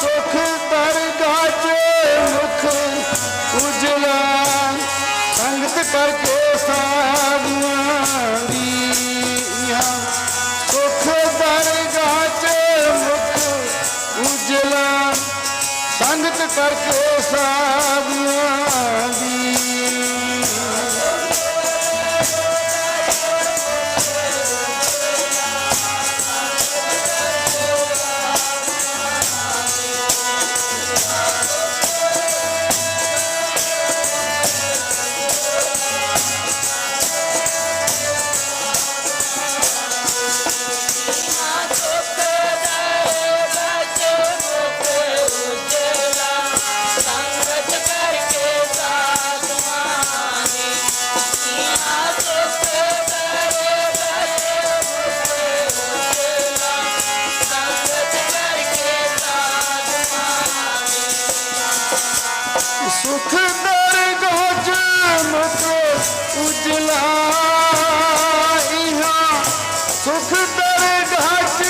ਸੁਖ ਦਰਗਾਹ ਚ ਮੁਖ ਉਜਲਾ। ਸੰਗਤ ਕਰਕੇ ਸਾਧੂਆਂ ਦੀਆਂ। ਸੁਖ ਦਰਗਾਹ ਚ ਮੁਖ ਉਜਲਾ। ਸੰਗਤ ਕਰਕੇ ਸਾਧੂਆਂ सुख दर गजन को उजला सुख दर गज